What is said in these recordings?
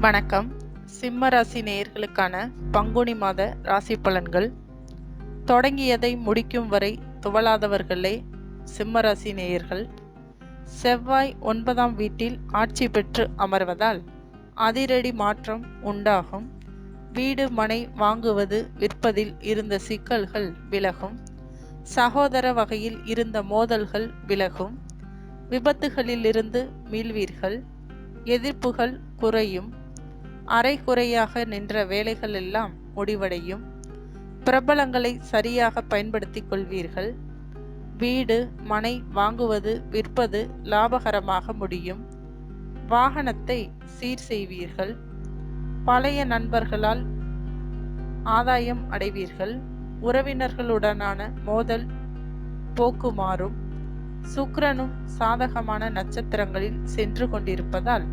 வணக்கம். சிம்ம ராசி நேயர்களுக்கான பங்குனி மாத ராசி பலன்கள். தொடங்கியதை முடிக்கும் வரை துவளாதவர்களே சிம்ம ராசி நேயர்கள். செவ்வாய் ஒன்பதாம் வீட்டில் ஆட்சி பெற்று அமர்வதால் அதிரடி மாற்றம் உண்டாகும். வீடு மனை வாங்குவது விற்பதில் இருந்த சிக்கல்கள் விலகும். சகோதர வகையில் இருந்த மோதல்கள் விலகும். விபத்துகளிலிருந்து மீள்வீர்கள். எதிர்ப்புகள் குறையும். அரைகுறையாக நின்ற வேலைகள் எல்லாம் முடிவடையும். பிரபலங்களை சரியாக பயன்படுத்திக் கொள்வீர்கள். வீடு மனை வாங்குவது விற்பது லாபகரமாக முடியும். வாகனத்தை சீர் செய்வீர்கள். பழைய நண்பர்களால் ஆதாயம் அடைவீர்கள். உறவினர்களுடனான மோதல் போக்கு மாறும். சாதகமான நட்சத்திரங்களில் சென்று கொண்டிருப்பதால்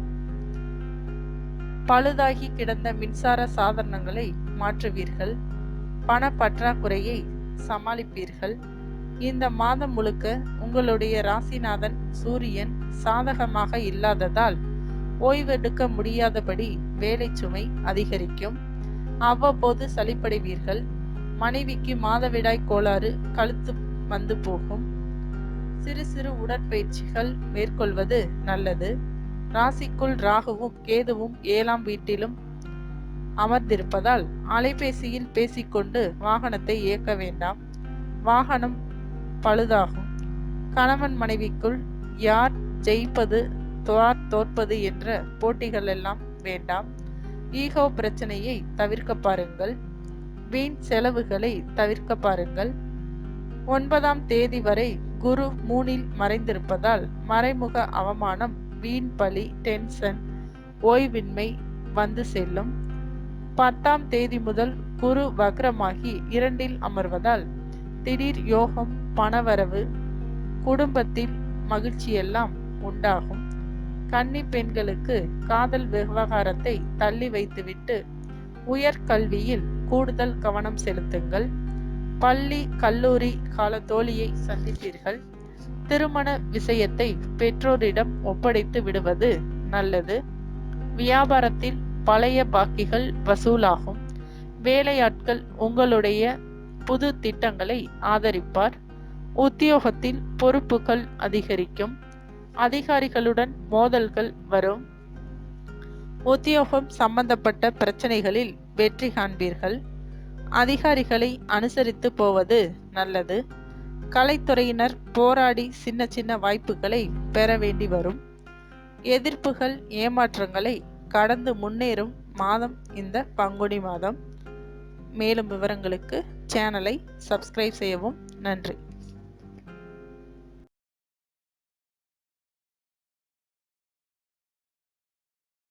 பழுதாகி கிடந்த மின்சார சாதனங்களை மாற்றுவீர்கள். பண பற்றாக்குறையை சமாளிப்பீர்கள். இந்த மாதம் முழுக்க உங்களுடைய ராசிநாதன் சூரியன் சாதகமாக இல்லாததால் ஓய்வெடுக்க முடியாதபடி வேலை சுமை அதிகரிக்கும். அவ்வப்போது சளிப்படைவீர்கள் மனைவிக்கு மாதவிடாய் கோளாறு கழுத்து வந்து போகும். சிறு சிறு உடற்பயிற்சிகள் மேற்கொள்வது நல்லது. ராசிக்குள் ராகுவும் கேதுவும் ஏழாம் வீட்டிலும் அமர்ந்திருப்பதால் அலைபேசியில் பேசிக்கொண்டு வாகனத்தை இயக்க வேண்டாம். வாகனம் பழுதாகும். கணவன் மனைவிக்குள் யார் ஜெயிப்பது துவார் தோற்பது என்ற போட்டிகள் எல்லாம் வேண்டாம். ஈகோ பிரச்சனையை தவிர்க்க பாருங்கள். வீண் செலவுகளை தவிர்க்க பாருங்கள். ஒன்பதாம் தேதி வரை குரு மூனில் மறைந்திருப்பதால் மறைமுக அவமானம் வீண் பழி டென்ஷன் ஓய்வின்மை வந்து செல்லும். பத்தாம் தேதி முதல் குரு வக்ரமாகி இரண்டில் அமர்வதால் திடீர் யோகம் பணவரவு குடும்பத்தில் மகிழ்ச்சியெல்லாம் உண்டாகும். கன்னி பெண்களுக்கு காதல் விவகாரத்தை தள்ளி வைத்துவிட்டு உயர்கல்வியில் கூடுதல் கவனம் செலுத்துங்கள். பள்ளி கல்லூரி கால தோழியை சந்திப்பீர்கள். திருமண விஷயத்தை பெற்றோரிடம் ஒப்படைத்து விடுவது நல்லது. வியாபாரத்தில் பழைய பாக்கிகள் வசூலாகும். வேலையாட்கள் உங்களுடைய புது திட்டங்களை ஆதரிப்பார். உத்தியோகத்தில் பொறுப்புகள் அதிகரிக்கும். அதிகாரிகளுடன் மோதல்கள் வரும். உத்தியோகம் சம்பந்தப்பட்ட பிரச்சனைகளில் வெற்றி காண்பீர்கள். அதிகாரிகளை அனுசரித்து போவது நல்லது. கலைத்துறையினர் போராடி சின்ன சின்ன வாய்ப்புகளை பெற வேண்டி வரும். எதிர்ப்புகள் ஏமாற்றங்களை கடந்து முன்னேறும் மாதம் இந்த பங்குனி மாதம். மேலும் விவரங்களுக்கு சேனலை சப்ஸ்கிரைப் செய்யவும் நன்றி.